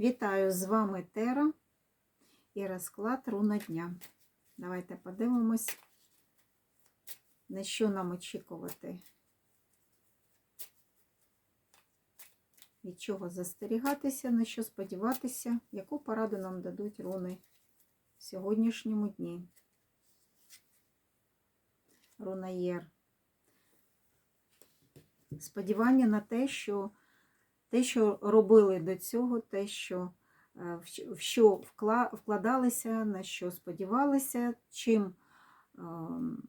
Вітаю з вами Тера і розклад руна дня. Давайте подивимось, на що нам очікувати, від чого застерігатися, на що сподіватися, яку пораду нам дадуть руни в сьогоднішньому дні. Руна Єр. Сподівання на те, що те, що робили до цього, те, що е, в що- вкладалися, на що сподівалися, чим, ем,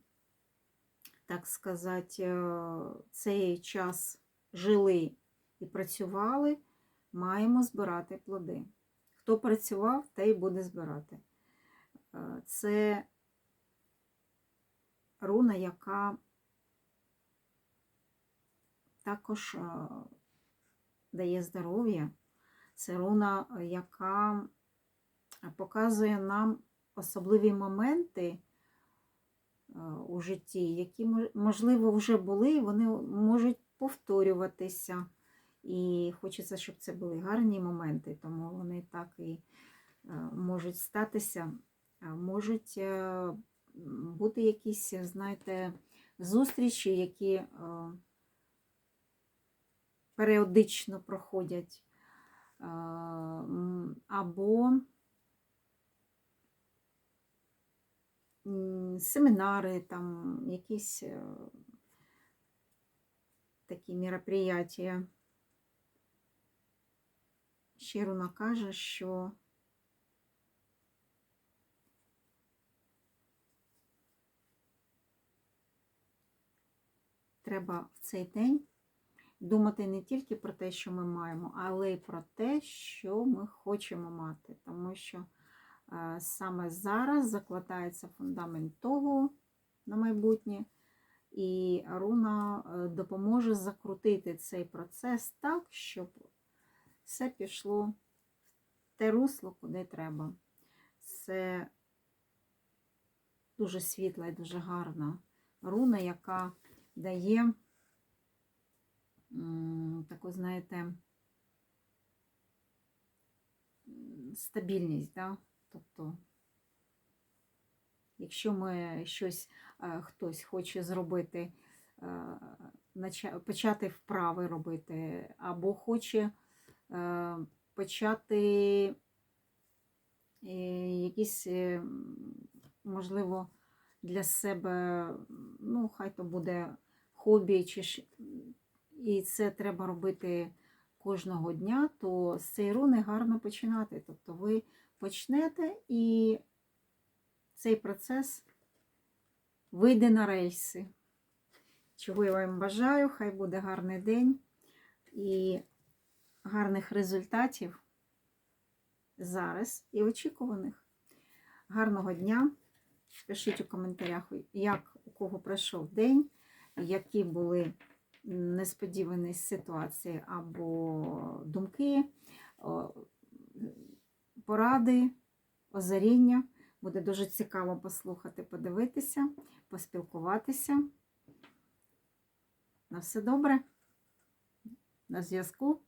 так сказати, е, цей час жили і працювали, маємо збирати плоди. Хто працював, той буде збирати. Е, Це руна, яка також дає здоров'я. Це руна, е, яка показує нам особливі моменти е, у житті, які, можливо, вже були, і вони можуть повторюватися. І хочеться, щоб це були гарні моменти, тому вони так і е, можуть статися, можуть е, бути якісь, знаєте, зустрічі, які е, періодично проходять, е, або семінари, там якісь е, такі мероприятия. Ще руна каже, що треба в цей день думати не тільки про те, що ми маємо, але й про те, що ми хочемо мати. Тому що е, саме зараз закладається фундамент того на майбутнє, і руна е, допоможе закрутити цей процес так, щоб все пішло в те русло, куди треба. Це дуже світла і дуже гарна руна, яка дає таку, знаєте, стабільність, да? тобто, якщо ми щось, хтось хоче зробити, е, почати вправи робити, або хоче е, почати е, якісь, е, можливо, для себе, ну, хай то буде хобі, чи і це треба робити кожного дня, то з цієї руни гарно починати. Тобто ви почнете і цей процес вийде на рельси. Чого я вам бажаю, хай буде гарний день і гарних результатів зараз і очікуваних. Гарного дня! Пишіть у коментарях, як у кого пройшов день, які були несподівані ситуації або думки, поради, озаріння. Буде дуже цікаво послухати, подивитися, поспілкуватися. На все добре. На зв'язку.